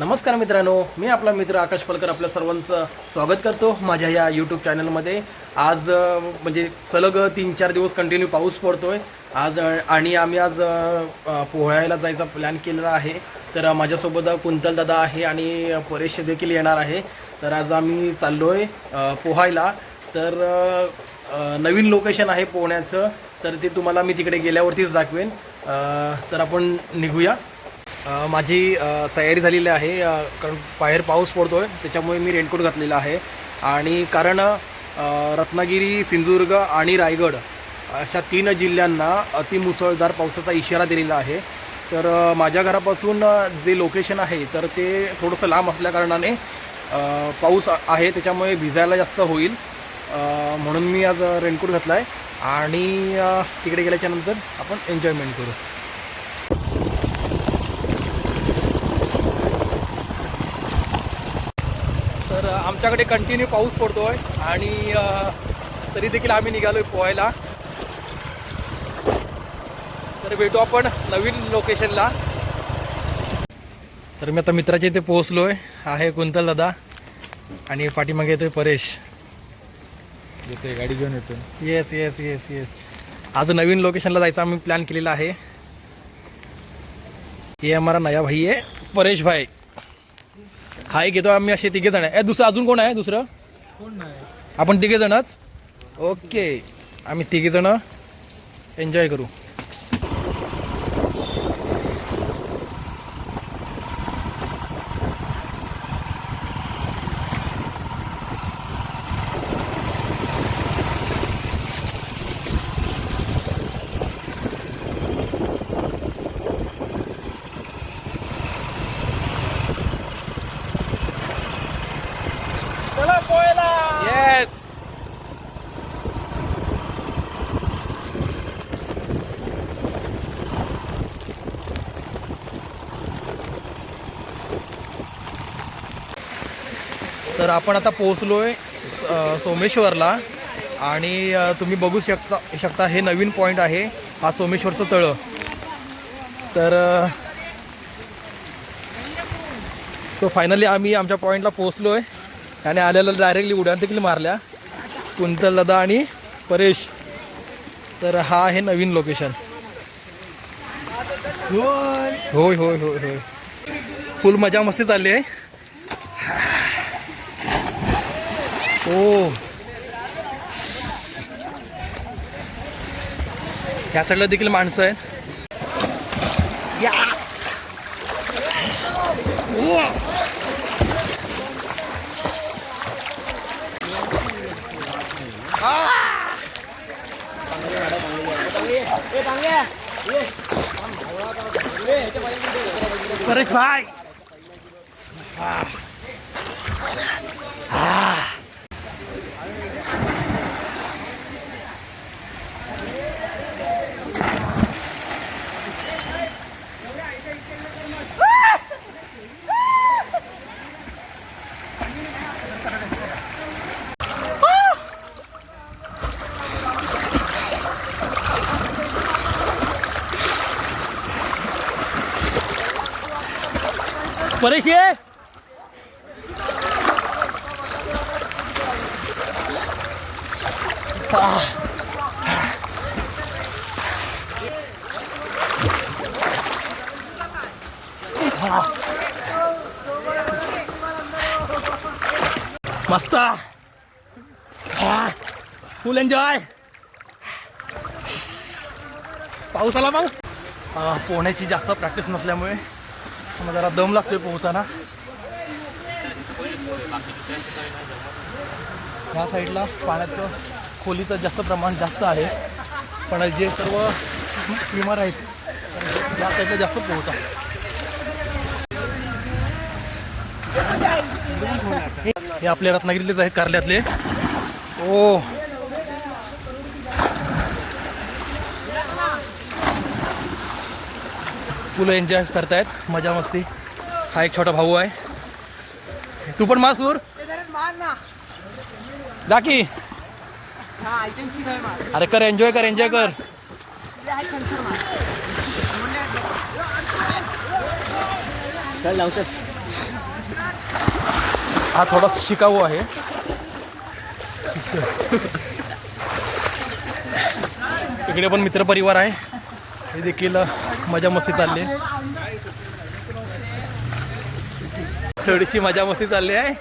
नमस्कार मित्रांनो मी आपला मित्र आकाश पलकर आपल्या सर्वांचं स्वागत करतो माझ्या या यूट्यूब चॅनलमध्ये आज म्हणजे सलग तीन चार दिवस कंटिन्यू पाऊस पडतो आहे आज आणि आम्ही आज पोहायला जायचा प्लॅन केलेला आहे. तर माझ्यासोबत कुंतल दादा आहे आणि परेश देखील येणार आहे. तर आज आम्ही चाललो आहे पोहायला. तर नवीन लोकेशन आहे पोहण्याचं. तर ते तुम्हाला मी तिकडे गेल्यावरतीच दाखवेन. तर आपण निघूया. माझी तयारी झालेली आहे कारण बाहेर पाऊस पडतो आहे त्याच्यामुळे मी रेनकोट घातलेला आहे. आणि कारण रत्नागिरी सिंधुदुर्ग आणि रायगड अशा तीन जिल्ह्यांना अतिमुसळधार पावसाचा इशारा दिलेला आहे. तर माझ्या घरापासून जे लोकेशन आहे तर ते थोडंसं लांब असल्याकारणाने पाऊस आहे त्याच्यामुळे भिजायला जास्त होईल. म्हणून मी आज रेनकोट घातला आहे आणि तिकडे गेल्याच्यानंतर आपण एन्जॉयमेंट करू तर अ, आमच्याकडे कंटिन्यू पाऊस पडतो आहे आणि तरी देखील आम्ही निघालो आहे पोहायला. तर भेटू आपण नवीन लोकेशनला तर मी आता मित्राच्या इथे पोहोचलो आहे कुंतल दादा आणि पाठीमागे येतोय परेश. येते गाडी घेऊन येतो येस येस येस येस आज नवीन लोकेशनला जायचा आम्ही प्लॅन केलेला आहे. ये हमारा नया भाई आहे परेश भाई. हाय घेतो आम्ही असे तिघे जण. आहे दुसरं अजून कोण आहे? दुसरं? कोण नाही आपण तिघे जणच? ओके. आम्ही तिघे जण. एन्जॉय करू. आपण आता पोहोचलोय अ, सोमेश्वरला. आणि तुम्ही बघू शकता शकता हे नवीन पॉईंट आहे हा सोमेश्वरचं तळं. तर सो फायनली आम्ही आमच्या पॉईंटला पोहोचलो आहे आणि आलेला डायरेक्टली उड्या देखील मारल्या. कुंतल दादा आणि परेश. तर हा आहे नवीन लोकेशन होय. होय होय होय फुल मजा मस्ती चालली आहे. ओ ह्या साईडला देखील माणसं आहेत! परेश भाई परेश ये मस्त. फुल एन्जॉय पाऊस आला पाऊस पोहण्याची जास्त प्रॅक्टिस नसल्यामुळे. मला जरा दम लागतोय पोहताना ह्या साईडला पाण्याचं खोलीचं जास्त प्रमाण जास्त आहे. पण जे सर्व स्विमर आहेत त्या या साईडला जास्त पोहतात हे आपले रत्नागिरीतलेच आहेत कारल्यातले. ओ फुलं एन्जॉय करतायत. मजा मस्ती. हा एक छोटा भाऊ आहे. तू पण मार सूर. जा की. अरे कर एन्जॉय कर एन्जॉय कर. हा थोडा शिकाऊ आहे. इकडे पण मित्रपरिवार आहे. हे देखील मजा मस्ती चालली आहे. थोडीशी मजा मस्ती चालली आहे.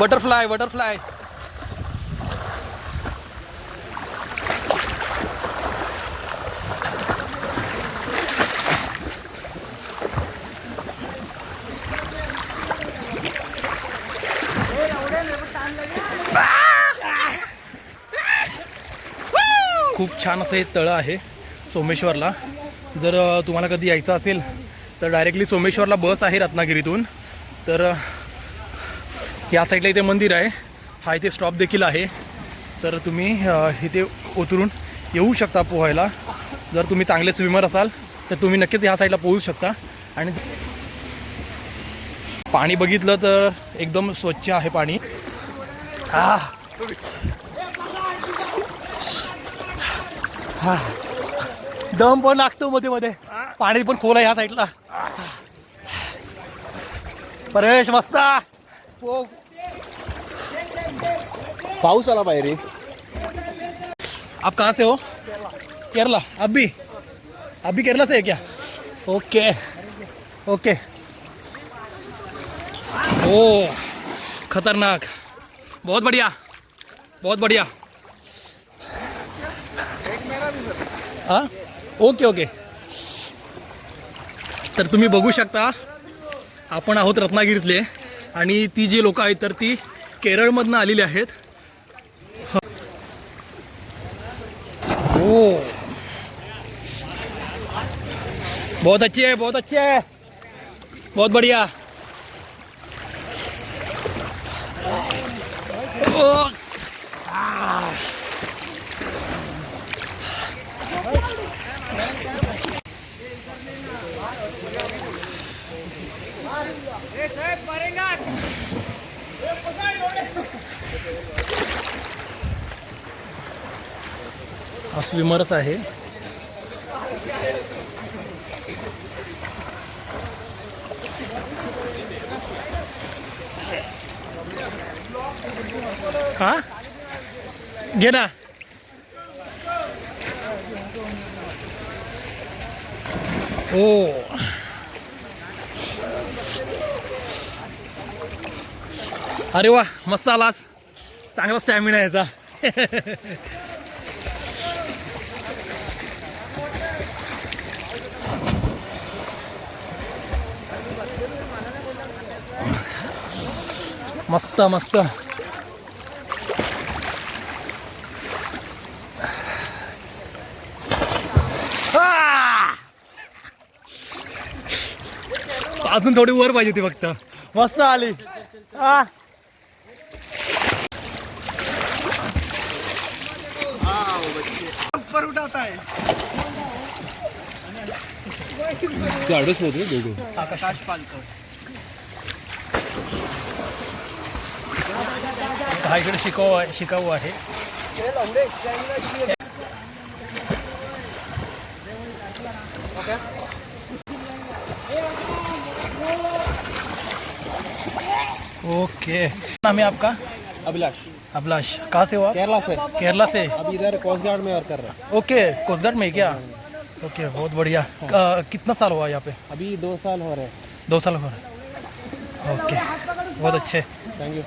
बटरफ्लाय बटरफ्लाय छान असं हे तळं आहे सोमेश्वरला. जर तुम्हाला कधी यायचं असेल तर डायरेक्टली सोमेश्वरला बस आहे रत्नागिरीतून. तर या साईडला इथे मंदिर आहे. हा इथे स्टॉप देखील आहे. तर तुम्ही इथे उतरून येऊ शकता पोहायला. जर तुम्ही चांगले स्विमर असाल तर तुम्ही नक्कीच ह्या साईडला पोहू शकता. आणि पाणी बघितलं तर एकदम स्वच्छ आहे पाणी. आ हा. दम पण लागतो मध्ये मध्ये. पाणी पण खोल आहे ह्या साईडला परेश मस्त. पाऊस आला बाहेर. आप कहाँ से हो? केरला. अभी. भी भी केरला से है क्या? ओके ओके ओ खतरनाक. बहुत बढ़िया. बहुत बढ़िया. हां? Okay okay. तर तुम्ही बघू शकता आपण आहोत रत्नागिरीतले. आणि ती जी लोक आहेत तर ती केरळमधनं आलेली आहेत. ओ बहुत अच्छे है बहुत अच्छे है. बहुत बढ़िया. हा स्विमरच आहे. हा? घे ना. ओ अरे वा मस्त आलास चांगला स्टॅमिना आहे याचा. मस्त मस्त. अजून थोडी वर पाहिजे होती फक्त. मस्त आली. आ! ऊपर उठाता है। झाडच होते दोघं आकाश पालकर। हा इकडे शिकाऊ आहे। शिकाऊ आहे ओके नाम है आपका? अभिलाष। अभिलाष कहाँ से हो आप? केरला से। केरला से? अभी इधर कोस्ट गार्ड में वर्क कर रहा है। ओके कोस्ट गार्ड में ही क्या? ओके बहुत बढ़िया। कितना साल हुआ यहाँ पे? अभी दो साल हो रहे हैं। दो साल हो रहा ओके बहुत अच्छे। Thank you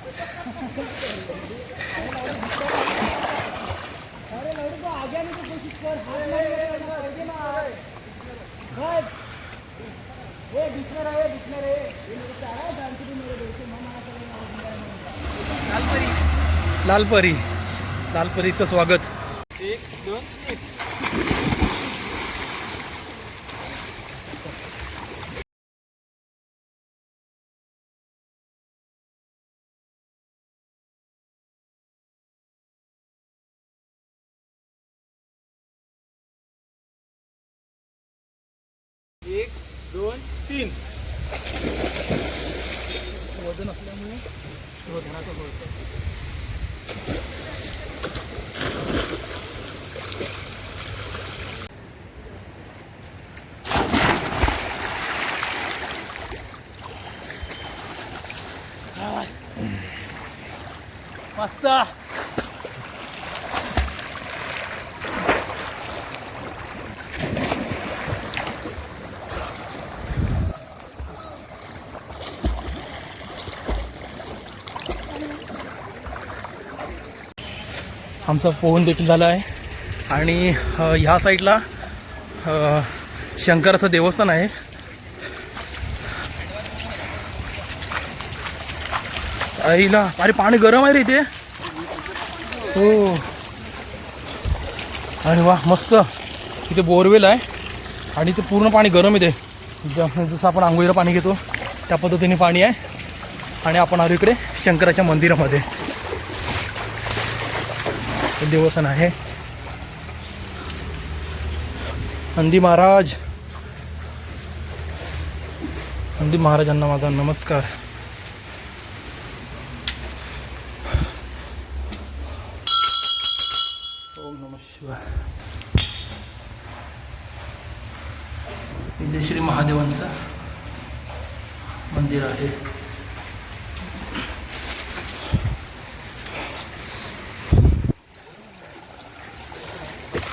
Lalpari. लालपरीचं स्वागत. एक दोन एक दोन तीन. वजन असल्यामुळे वजनाचं बोलतो होतं मस्त आमचा पोहून देखील झाला आहे. आणि ह्या साईडला शंकराचं देवस्थान आहे. आईला अरे पाणी गरम आहे रे इथे. हो. अरे वा मस्त. इथे बोरवेल आहे. आणि इथे पूर्ण पाणी गरम येते ज- जसं आपण आंघोळीला पाणी घेतो त्या पद्धतीने पाणी आहे. आणि आपण आलो इकडे शंकराच्या मंदिरामध्ये. देवस्थान आहे. नंदी महाराज. नंदी महाराजांना माझा नमस्कार. ओम नम शिवाय. श्री महादेवांचं मंदिर आहे.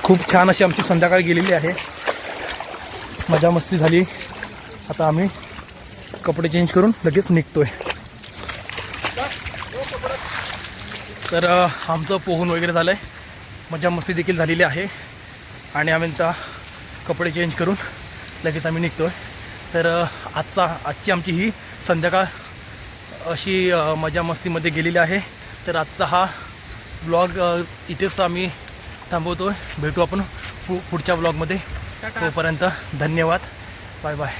खूप छान अशी आमची संध्याकाळ गेलेली आहे. मजा मस्ती झाली. आता आम्ही कपडे चेंज करून लगेच निघतोय. तर आमचं पोहून वगैरे झालं आहे मजा मस्ती देखील झालेली आहे. आणि आम्ही आता कपडे चेंज करून लगेच आम्ही निघतोय. तर आजचा आजची आमची ही संध्याकाळ अशी मजा मस्तीमध्ये गेलेली आहे. तर आजचा हा ब्लॉग इथेच आम्ही थांबवतो. आहे भेटू आपण पु पुढच्या ब्लॉगमध्ये तोपर्यंत धन्यवाद. Bye bye.